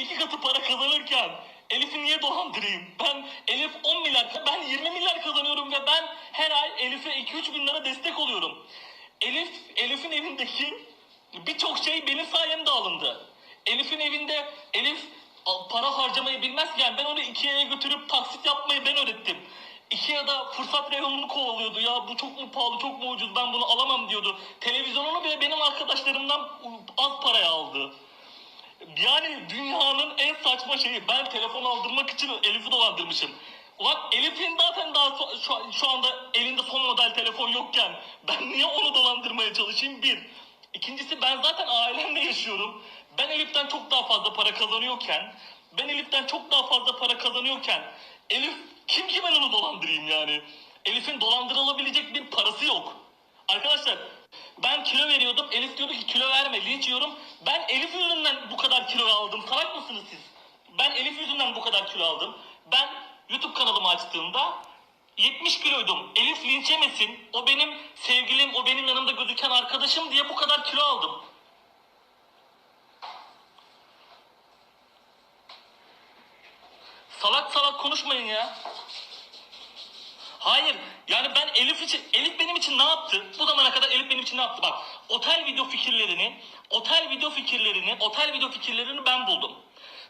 iki katı para kazanırken Elif'i niye dolandırayım? Ben Elif 10 milyar, ben 20 milyar kazanıyorum ve ben her ay Elif'e 2-3 bin lira destek oluyorum. Elif, Elif'in evindeki birçok şey benim sayemde alındı. Elif'in evinde Elif para harcamayı bilmezken ben onu Ikea'ya götürüp taksit yapmayı ben öğrettim. Ikea'da fırsat reyonunu kovalıyordu ya bu çok mu pahalı çok mu ucuz ben bunu alamam diyordu. Televizyonunu bile benim arkadaşlarımdan az paraya aldı. Yani dünyanın en saçma şeyi. Ben telefon aldırmak için Elif'i dolandırmışım. Ulan Elif'in zaten daha so- şu, şu anda elinde son model telefon yokken ben niye onu dolandırmaya çalışayım bir. İkincisi ben zaten ailemle yaşıyorum. Ben Elif'ten çok daha fazla para kazanıyorken ben Elif'ten çok daha fazla para kazanıyorken Elif kim ki ben onu dolandırayım yani. Elif'in dolandırılabilecek bir parası yok. Arkadaşlar ben kilo veriyordum. Elif diyordu ki kilo verme linç yiyorum. Ben Elif bu kadar kilo aldım. Salak mısınız siz? Ben Elif yüzünden bu kadar kilo aldım. Ben YouTube kanalımı açtığımda 70 kiloydum. Elif linç yemesin. O benim sevgilim, o benim yanımda gözüken arkadaşım diye bu kadar kilo aldım. Salak salak konuşmayın ya. Hayır. Yani ben Elif için, Elif benim için ne yaptı? Bu zamana kadar Elif benim için ne yaptı? Bak, otel video fikirlerini, otel video fikirlerini, otel video fikirlerini ben buldum.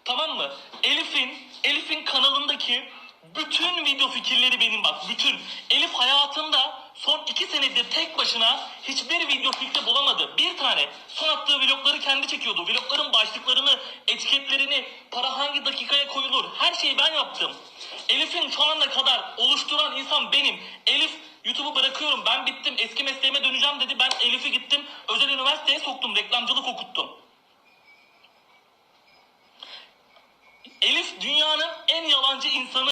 Tamam mı? Elif'in, Elif'in kanalındaki bütün video fikirleri benim bak. Bütün. Elif hayatında son iki senedir tek başına hiçbir video fikri bulamadı. Bir tane. Son attığı vlogları kendi çekiyordu. Vlogların başlıklarını, etiketlerini, para hangi dakikaya koyulur her şeyi ben yaptım. Elif'in şu ana kadar oluşturan insan benim. Elif YouTube'u bırakıyorum ben bittim eski mesleğime döneceğim dedi. Ben Elif'i gittim özel üniversiteye soktum reklamcılık okuttum. Elif dünyanın en yalancı insanı.